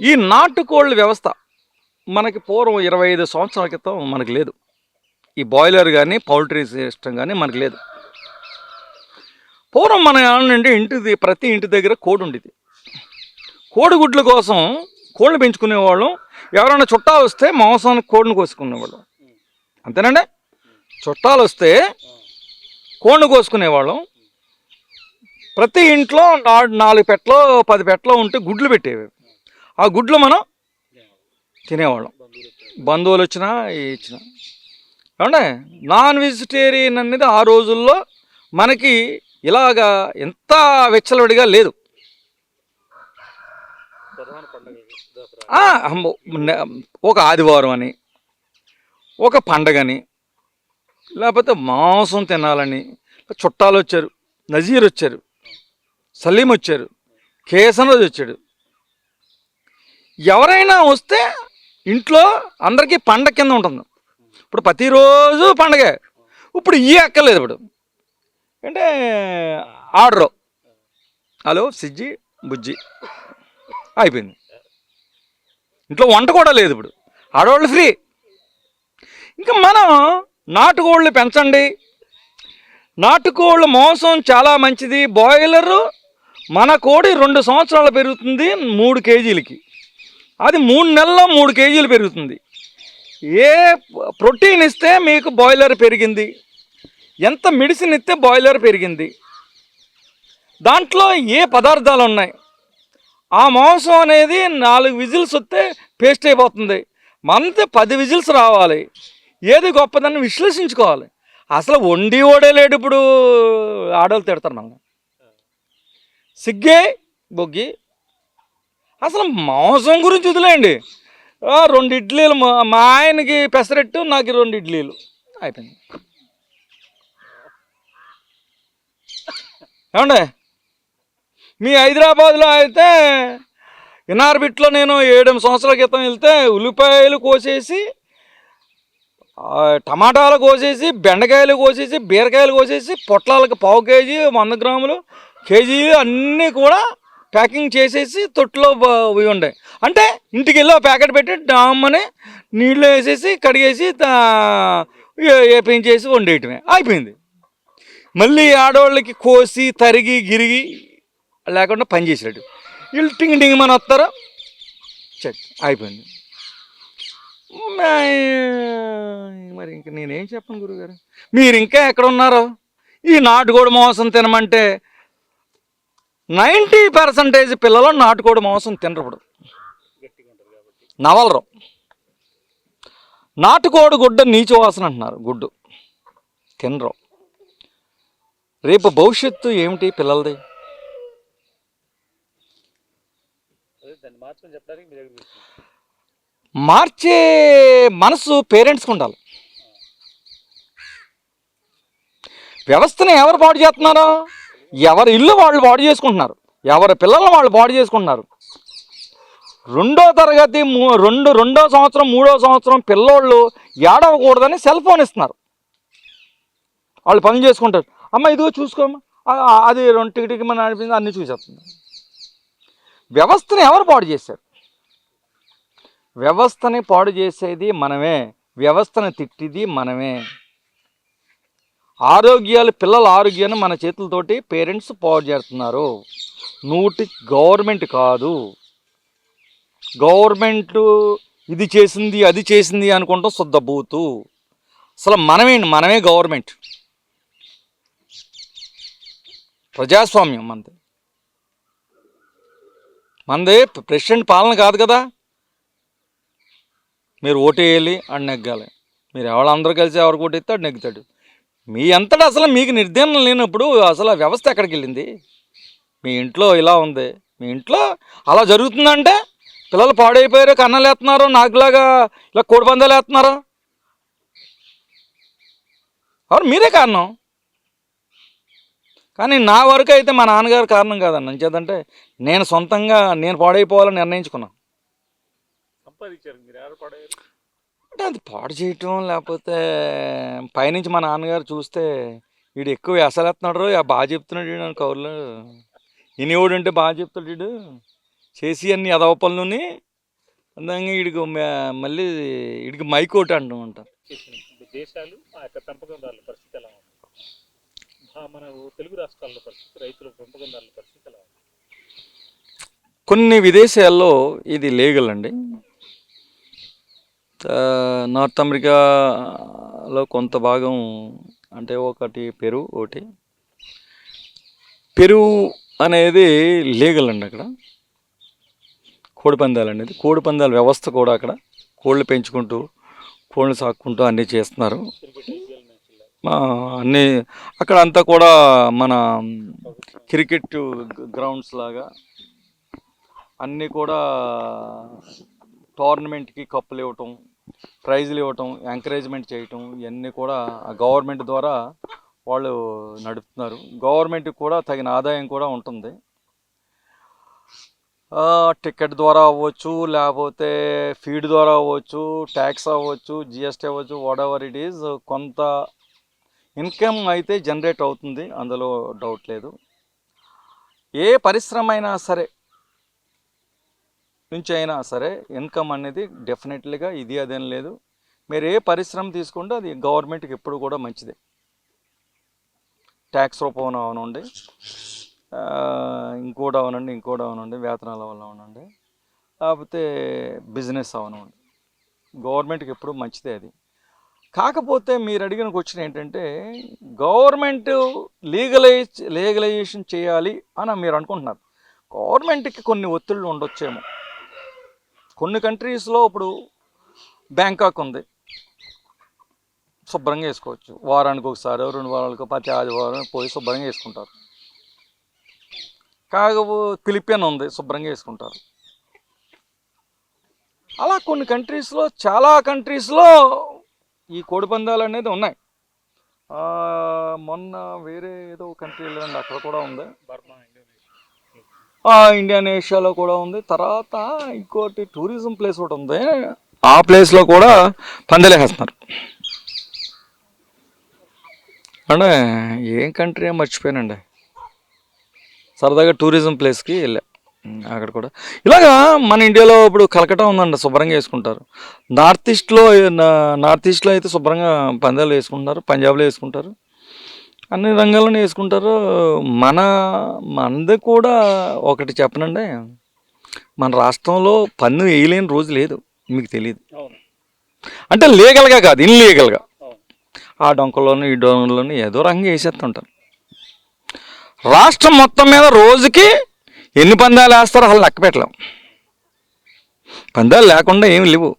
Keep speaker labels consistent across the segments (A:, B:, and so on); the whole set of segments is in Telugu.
A: ఈ నాటుకోళ్ళ వ్యవస్థ మనకి పూర్వం ఇరవై ఐదు సంవత్సరాల క్రితం మనకు లేదు. ఈ బాయిలర్ కానీ పౌల్ట్రీ సిస్టమ్ కానీ మనకి లేదు. పూర్వం మన ఏంటంటే ఇంటిది ప్రతి ఇంటి దగ్గర కోడి ఉండేది. కోడిగుడ్ల కోసం కోళ్ళు పెంచుకునేవాళ్ళం ఎవరైనా చుట్టాలు వస్తే మాంసానికి కోడిని కోసుకునేవాళ్ళం అంతేనండి? చుట్టాలు వస్తే కోడిని కోసుకునేవాళ్ళం ప్రతి ఇంట్లో నా- నాలుగు పెట్టలో పది పెట్టలో ఉంటే గుడ్లు పెట్టేవి. ఆ గుడ్లు మనం తినేవాళ్ళం. బంధువులు వచ్చినా ఇచ్చినా ఏమంటే నాన్ వెజిటేరియన్ అనేది ఆ రోజుల్లో మనకి ఇలాగా ఎంత వెచ్చలవిడిగా లేదు. ఒక ఆదివారం అని ఒక పండగని లేకపోతే మాంసం తినాలని చుట్టాలు వచ్చారు నజీర్ వచ్చారు సలీం వచ్చారు కేసనరాజు వచ్చాడు. ఎవరైనా వస్తే ఇంట్లో అందరికీ పండగ కింద ఉంటుంది. ఇప్పుడు ప్రతిరోజు పండగే. ఇప్పుడు ఈ అక్కర్లేదు ఇప్పుడు. అంటే ఆర్డరు. హలో సిజ్జి బుజ్జి. అయిపోయింది. ఇంట్లో వంట కూడా లేదు ఇప్పుడు. ఆడవాళ్ళు ఫ్రీ. ఇంకా మనం నాటుకోళ్ళు పెంచండి. నాటుకోళ్ళు మాంసం చాలా మంచిది. బాయిలరు మన కోడి రెండు సంవత్సరాలు పెరుగుతుంది మూడు కేజీలకి. అది మూడు నెలల్లో మూడు కేజీలు పెరుగుతుంది. ఏ ప్రోటీన్ ఇస్తే మీకు బాయిలర్ పెరిగింది? ఎంత మెడిసిన్ ఇస్తే బాయిలర్ పెరిగింది? దాంట్లో ఏ పదార్థాలు ఉన్నాయి? ఆ మాంసం అనేది నాలుగు విజిల్స్ వస్తే పేస్ట్ అయిపోతుంది. మనతే పది విజిల్స్ రావాలి. ఏది గొప్పదని విశ్లేషించుకోవాలి. అసలు వండి ఓడే లేడు ఇప్పుడు ఆడవాళ్ళు తిడతారు మనం సిగ్గే బొగ్గి అసలు మాంసం గురించి వదిలేయండి. రెండు ఇడ్లీలు మా మా ఆయనకి పెసరెట్టు నాకు రెండు ఇడ్లీలు. అయిపోయింది. ఏమండి? మీ హైదరాబాద్లో అయితే ఇనార్బిట్లో నేను ఏడు సంవత్సరాల క్రితం వెళ్తే ఉల్లిపాయలు కోసేసి టమాటాలు కోసేసి బెండకాయలు కోసేసి బీరకాయలు కోసేసి పొట్లాలకు పావు కేజీ వంద గ్రాములు కేజీ అన్నీ కూడా ప్యాకింగ్ చేసేసి తొట్టులో ఇవి ఉండే. అంటే ఇంటికి వెళ్ళి ప్యాకెట్ పెట్టి డామ్మని నీళ్ళు వేసేసి కడిగేసి వేపించేసి వండేయటమే. అయిపోయింది. మళ్ళీ ఆడవాళ్ళకి కోసి తరిగి గిరిగి లేకుండా పని చేసేటట్టు. వీళ్ళు టింగ్ టింగ్ మన వస్తారు? చెక్. అయిపోయింది. మరి ఇంక నేనేం చెప్పను గురుగారు? మీరు ఇంకా ఎక్కడ ఉన్నారు? ఈ నాటుకోడి మాంసం తినమంటే నైంటీ పర్సంటేజ్ పిల్లలు నాటుకోడి మాంసం తినరు నవలరు. నాటుకోడి గుడ్డ నీచు వాసన అంటున్నారు గుడ్డు. తినరు. రేపు భవిష్యత్తు ఏమిటి పిల్లలది? మార్చే మనసు పేరెంట్స్కి ఉండాలి. వ్యవస్థను ఎవరు పాడు చేస్తున్నారు? ఎవరి ఇల్లు వాళ్ళు పాడు చేసుకుంటున్నారు. ఎవరి పిల్లల్ని వాళ్ళు పాడు చేసుకుంటున్నారు. రెండో తరగతి మూ- రెండు రెండో సంవత్సరం మూడో సంవత్సరం పిల్లోళ్ళు ఏడవకూడదని సెల్ ఫోన్ ఇస్తున్నారు. వాళ్ళు పనులు చేసుకుంటారు. అమ్మ ఇదిగో చూసుకోమ్మా. అది రెండు టికెట్ మన అనిపించింది? అన్నీ చూసేస్తుంది వ్యవస్థని ఎవరు పాడు చేశారు? వ్యవస్థని పాడు చేసేది మనమే. వ్యవస్థను తిట్టిది మనమే. ఆరోగ్యాలు పిల్లల ఆరోగ్యాన్ని మన చేతులతోటి పేరెంట్స్ పాడు చేస్తున్నారు. నూటి గవర్నమెంట్ కాదు. గవర్నమెంట్ ఇది చేసింది అది చేసింది అనుకుంటాం శుద్ధ బూతు అసలు మనమే మనమే గవర్నమెంట్. ప్రజాస్వామ్యం మనది మనది ప్రెసిడెంట్ పాలన కాదు కదా. మీరు ఓటేయాలి అని నెగ్గాలి మీరు ఎవరందరూ కలిసి ఎవరికి ఓటేస్తే ఆడు నెగ్గుతాడు మీ అంతటా అసలు మీకు నిర్ధారణ లేనప్పుడు అసలు ఆ వ్యవస్థ ఎక్కడికి వెళ్ళింది? మీ ఇంట్లో ఇలా ఉంది. మీ ఇంట్లో అలా జరుగుతుందంటే పిల్లలు పాడైపోయారు కన్నాలు వేస్తున్నారు నాకులాగా ఇలా కోడిపందాలు వేస్తున్నారు అవును మీరే కారణం. కానీ నా వరకు అయితే మా నాన్నగారు కారణం కాదన్న అంచేదంటే నేను సొంతంగా నేను పాడైపోవాలని నిర్ణయించుకున్నాను
B: సంపాదించారు మీరు ఎవరు పడేయారు
A: అంటే అది పాడు చేయటం లేకపోతే పైనుంచి మా నాన్నగారు చూస్తే వీడు ఎక్కువ ఎసలేస్తున్నాడు ఆ బాగా చెప్తున్నాడు వీడు అని కౌరులు. ఇనివాడు అంటే బాగా చెప్తాడు వీడు చేసి అన్ని ఎదవ పనులని అందంగా వీడికి మళ్ళీ వీడికి మైకోటి అంటూ ఉంటారు
B: చేసిన దేశాలు ఆ యొక్క పెంపకందారుల పరిస్థితి ఎలా ఉంది? మన తెలుగు రాష్ట్రాల్లో పరిస్థితి రైతుల పెంపకందారుల పరిస్థితి ఎలా ఉంది?
A: కొన్ని విదేశాల్లో ఇది లీగల్ అండి. నార్త్ అమెరికాలో కొంత భాగం అంటే ఒకటి పెరు ఒకటి. పెరుగు అనేది లీగల్ అండి అక్కడ. కోడిపందాలు అనేది. కోడిపందాల వ్యవస్థ కూడా అక్కడ. కోళ్ళు పెంచుకుంటూ కోళ్ళు సాక్కుంటూ అన్నీ చేస్తున్నారు. అన్నీ అక్కడ అంతా కూడా మన క్రికెట్ గ్రౌండ్స్ లాగా అన్నీ కూడా టోర్నమెంట్కి కప్పులు ఇవ్వటం ప్రైజులు ఇవ్వటం ఎంకరేజ్మెంట్ చేయటం ఇవన్నీ కూడా ఆ గవర్నమెంట్ ద్వారా వాళ్ళు నడుపుతున్నారు. గవర్నమెంట్కి కూడా తగిన ఆదాయం కూడా ఉంటుంది. టికెట్ ద్వారా అవ్వచ్చు లేకపోతే ఫీడ్ ద్వారా అవ్వచ్చు ట్యాక్స్ అవ్వచ్చు జిఎస్టీ అవ్వచ్చు వాట్ ఎవర్ ఇట్ ఈజ్ కొంత ఇన్కమ్ అయితే జనరేట్ అవుతుంది. అందులో డౌట్ లేదు. ఏ పరిశ్రమ అయినా సరే నుంచి అయినా సరే ఇన్కమ్ అనేది డెఫినెట్లీగా ఇది అదేం లేదు. మీరు ఏ పరిశ్రమ తీసుకుంటే అది గవర్నమెంట్కి ఎప్పుడు కూడా మంచిదే. ట్యాక్స్ రూపంలో అవనండి. ఇంకోటి అవనండి ఇంకోటి అవనండి వేతనాల వల్ల అవనండి. లేకపోతే బిజినెస్ అవనండి. గవర్నమెంట్కి ఎప్పుడు మంచిదే అది. కాకపోతే మీరు అడిగిన క్వశ్చన్ ఏంటంటే గవర్నమెంట్ లీగలైజ్ లీగలైజేషన్ చేయాలి అని మీరు అనుకుంటున్నారు. గవర్నమెంట్కి కొన్ని ఒత్తిళ్ళు ఉండొచ్చేమో. కొన్ని కంట్రీస్లో ఇప్పుడు బ్యాంకాక్ ఉంది. శుభ్రంగా వేసుకోవచ్చు. వారానికి ఒకసారి రెండు వారాలకు ప్రతి ఆదివారం పోయి శుభ్రంగా వేసుకుంటారు. కాకపో ఫిలిపియన్ ఉంది శుభ్రంగా వేసుకుంటారు. అలా కొన్ని కంట్రీస్లో చాలా కంట్రీస్లో ఈ కోడిపందాలు అనేది ఉన్నాయి. మొన్న వేరే ఏదో కంట్రీ వెళ్ళండి అక్కడ కూడా ఉంది. ఇండియన్ ఏషియాలో కూడా ఉంది. తర్వాత ఇంకోటి టూరిజం ప్లేస్ ఒకటి ఉంది. ఆ ప్లేస్లో కూడా పందెలేసేస్తున్నారు అంటే ఏం కంట్రీ మర్చిపోయానండి. సరదాగా టూరిజం ప్లేస్కి వెళ్ళా. అక్కడ కూడా. ఇలాగా మన ఇండియాలో ఇప్పుడు కలకటా ఉందండి శుభ్రంగా వేసుకుంటారు. నార్త్ ఈస్ట్లో నా- నార్త్ ఈస్ట్లో అయితే శుభ్రంగా పందాలు వేసుకుంటారు పంజాబ్లో వేసుకుంటారు. అన్ని రంగాల్లోనే వేసుకుంటారు. మన మనది కూడా ఒకటి చెప్పనండి. మన రాష్ట్రంలో పన్ను వేయలేని రోజు లేదు మీకు తెలియదు అంటే లీగల్గా కాదు ఇన్లీగల్గా. ఆ డొంకలోను ఈ డొంకలోను ఏదో రంగం వేసేస్తుంటారు. రాష్ట్రం మొత్తం మీద రోజుకి ఎన్ని పందాలు వేస్తారో అసలు లెక్క పెట్టలేం. పందాలు లేకుండా ఏమి లేవు.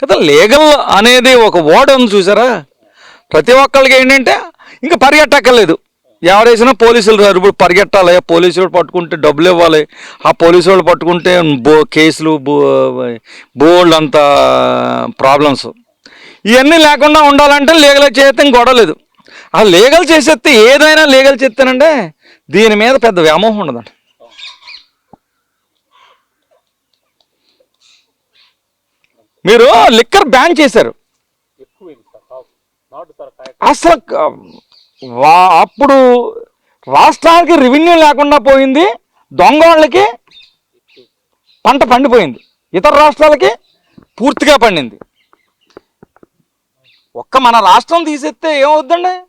A: కదా లీగల్ అనేది ఒక వర్డ్ ఉంది చూసారా? ప్రతి ఒక్కళ్ళకి ఏంటంటే ఇంకా పరిగెట్టక్కర్లేదు. ఎవరేసినా పోలీసులు రారు. ఇప్పుడు పరిగెట్టాలి. పోలీసులు పట్టుకుంటే డబ్బులు ఇవ్వాలి. ఆ పోలీసు వాళ్ళు పట్టుకుంటే బో కేసులు బో బోల్డ్ అంత ప్రాబ్లమ్స్. ఇవన్నీ లేకుండా ఉండాలంటే లీగల్ చేస్తే గొడవ లేదు. ఆ లీగల్ చేసేస్తే ఏదైనా లీగల్ చేస్తేనంటే దీని మీద పెద్ద వ్యామోహం ఉండదండి. మీరు లిక్కర్ బ్యాన్ చేశారు. అసలు వా- అప్పుడు రాష్ట్రానికి రెవెన్యూ లేకుండా పోయింది దొంగళ్ళకి పంట పండిపోయింది ఇతర రాష్ట్రాలకి పూర్తిగా పండింది. ఒక్క మన రాష్ట్రం తీసేస్తే ఏమవుద్దండి?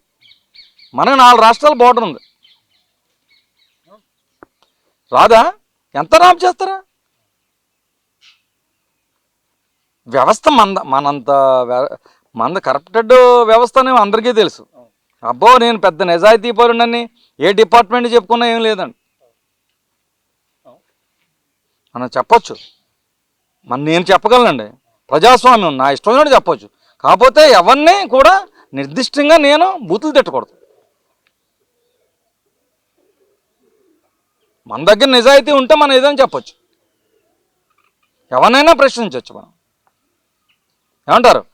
A: మనకు నాలుగు రాష్ట్రాల బోర్డర్ ఉంది. రాదా? ఎంత రాబు చేస్తారా? వ్యవస్థ మంద మనంత వ్య- మంద కరప్టెడ్ వ్యవస్థ అని అందరికీ తెలుసు. అబ్బో నేను పెద్ద నిజాయితీ పరుడని ఏ డిపార్ట్మెంట్ చెప్పుకున్నా ఏం లేదండి. మనం చెప్పచ్చు. మన నేను చెప్పగలనండి. ప్రజాస్వామ్యం నా ఇష్టం వచ్చినట్టు చెప్పొచ్చు. కాకపోతే ఎవరిని కూడా నిర్దిష్టంగా నేను బూతులు తిట్టకూడదు. మన దగ్గర నిజాయితీ ఉంటే మనం ఏదైనా చెప్పొచ్చు. ఎవరినైనా ప్రశ్నించవచ్చు మనం. ఏమంటారు?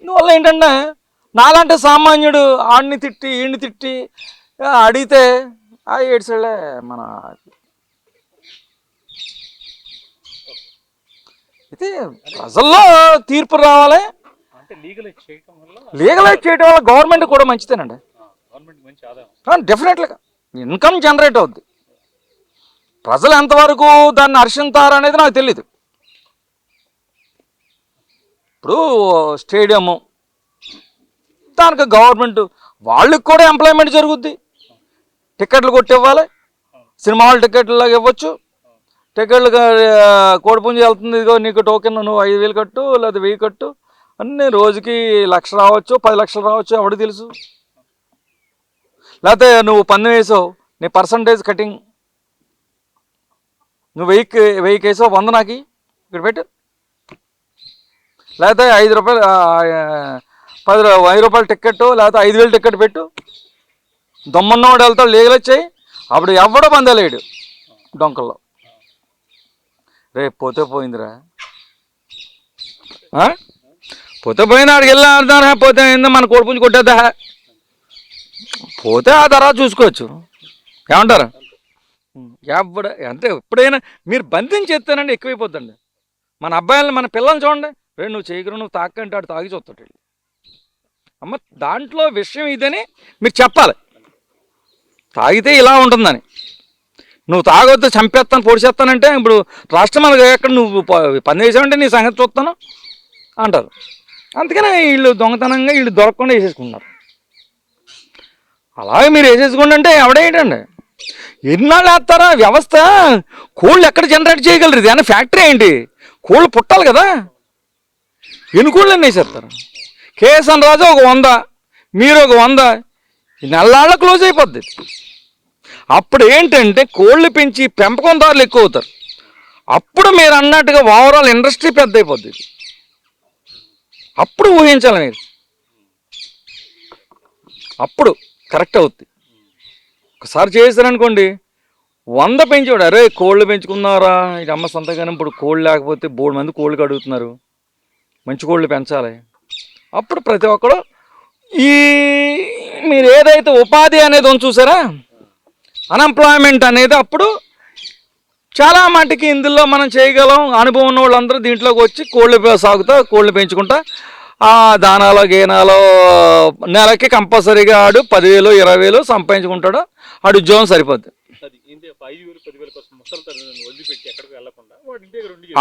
A: ఇందువల్ల ఏంటంటే నాలాంటి సామాన్యుడు ఆడిని తిట్టి ఈడిని తిట్టి అడిగితే ఆ ఏడ్సలే మన ఇది ప్రజల్లో తీర్పు రావాలి.
B: అంటే లీగలైజ్
A: చేయడం వల్ల గవర్నమెంట్ కూడా మంచిదేనండి. డెఫినెట్లీగా ఇన్కమ్ జనరేట్ అవుద్ది. ప్రజలు ఎంతవరకు దాన్ని హర్షింతారు అనేది నాకు తెలియదు ఇప్పుడు స్టేడియము దానికి గవర్నమెంట్ వాళ్ళకి కూడా ఎంప్లాయ్మెంట్ జరుగుద్ది. టికెట్లు కొట్టి ఇవ్వాలి. సినిమా హాల్ టికెట్లు ఇవ్వచ్చు. టికెట్లు కోడిపుంజి వెళ్తుంది. ఇదిగో నీకు టోకెన్ నువ్వు ఐదు వేలు కట్టు లేదా వెయ్యి కట్టు. అన్ని రోజుకి లక్ష రావచ్చు పది లక్షలు రావచ్చు ఎవడు తెలుసు. లేకపోతే నువ్వు పన్ను వేసావు నీ పర్సంటేజ్ కటింగ్ నువ్వు వెయ్యికి వెయ్యికి వేసావు వంద నాకు. ఇక్కడ పెట్టు. లేకపోతే ఐదు రూపాయలు పది వెయ్యి రూపాయల టికెట్ లేకపోతే ఐదు వేలు టికెట్ పెట్టు. దొమ్మన్నవాడు వెళ్తాడు లేగలు వచ్చాయి. అప్పుడు ఎవడో పందలేడు డొంకల్లో. రేపు పోతే పోయిందిరా. పోతే పోయింది ఆడికి వెళ్ళి పోతే ఏందో మన కోడిపుంజి కొట్టేద్దా. పోతే ఆ తర్వాత చూసుకోవచ్చు. ఏమంటారు? ఎవడ అంటే ఎప్పుడైనా మీరు బంధించి చెప్తానండి ఎక్కువైపోద్దండి. మన అబ్బాయిలను మన పిల్లల్ని చూడండి. రే నువ్వు చేయగలవు నువ్వు తాకంటే ఆడు తాగి చూస్తాడు అమ్మ దాంట్లో విషయం ఇదని మీరు చెప్పాలి. తాగితే ఇలా ఉంటుందని. నువ్వు తాగొద్దు చంపేస్తాను పొడిచేస్తానంటే ఇప్పుడు రాష్ట్రం ఎక్కడ నువ్వు పని చేసావంటే నీ సంగతి చూస్తాను అంటారు. అందుకనే వీళ్ళు దొంగతనంగా వీళ్ళు దొరకకుండా వేసేసుకుంటున్నారు. అలాగే మీరు వేసేసుకోండి అంటే ఎవడేంటండి ఎన్నాళ్ళు వేస్తారా? వ్యవస్థ కోళ్ళు ఎక్కడ జనరేట్ చేయగలరు? ఇది అని ఫ్యాక్టరీ ఏంటి? కోళ్ళు పుట్టాలి కదా. ఎన్ని కోళ్ళు అన్నీ వేసేస్తారు? కేఎస్ఎన్ రాజు ఒక వంద మీరు ఒక వంద. ఈ క్లోజ్ అయిపోద్ది. అప్పుడు ఏంటంటే కోళ్ళు పెంచి పెంపకందారులు ఎక్కువ అవుతారు. అప్పుడు మీరు అన్నట్టుగా ఓవరాల్ ఇండస్ట్రీ పెద్ద అయిపోద్ది. అప్పుడు ఊహించాలి మీరు. అప్పుడు కరెక్ట్ అవుద్ది. ఒకసారి చేశారనుకోండి వంద పెంచాడు అరే కోళ్ళు పెంచుకున్నారా ఇది అమ్మ సంతగానే ఇప్పుడు కోళ్ళు లేకపోతే మూడు మంది కోళ్ళు కడుగుతున్నారు. మంచి కోళ్ళు పెంచాలి. అప్పుడు ప్రతి ఒక్కరు ఈ మీరు ఏదైతే ఉపాధి అనేది ఉంది చూసారా? అన్ఎంప్లాయ్మెంట్ అనేది అప్పుడు చాలా మటుకి ఇందులో మనం చేయగలం. అనుభవం ఉన్న వాళ్ళందరూ దీంట్లోకి వచ్చి కోళ్ళు సాగుతా కోళ్ళు పెంచుకుంటా. ఆ దానాలో గీనాలో నెలకి కంపల్సరీగా ఆడు పదివేలు ఇరవై వేలు సంపాదించుకుంటాడు. ఆడు ఉద్యోగం సరిపోద్ది.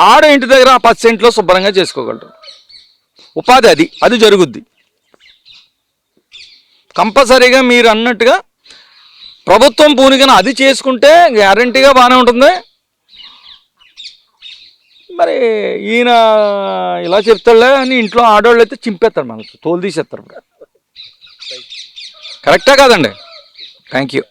A: ఆడు ఇంటి దగ్గర ఆ పది సెంట్లో శుభ్రంగా చేసుకోగలరు ఉపాధి అది అది జరుగుద్ది. కంపల్సరీగా మీరు అన్నట్టుగా ప్రభుత్వం పూనికన అది చేసుకుంటే గ్యారంటీగా బాగానే ఉంటుంది. మరి ఈయన ఇలా చెప్తాడులే అని ఇంట్లో ఆడవాళ్ళు అయితే చింపేస్తారు మనకు తోలు తీసేస్తారు. కరెక్టా కాదండి? Thank you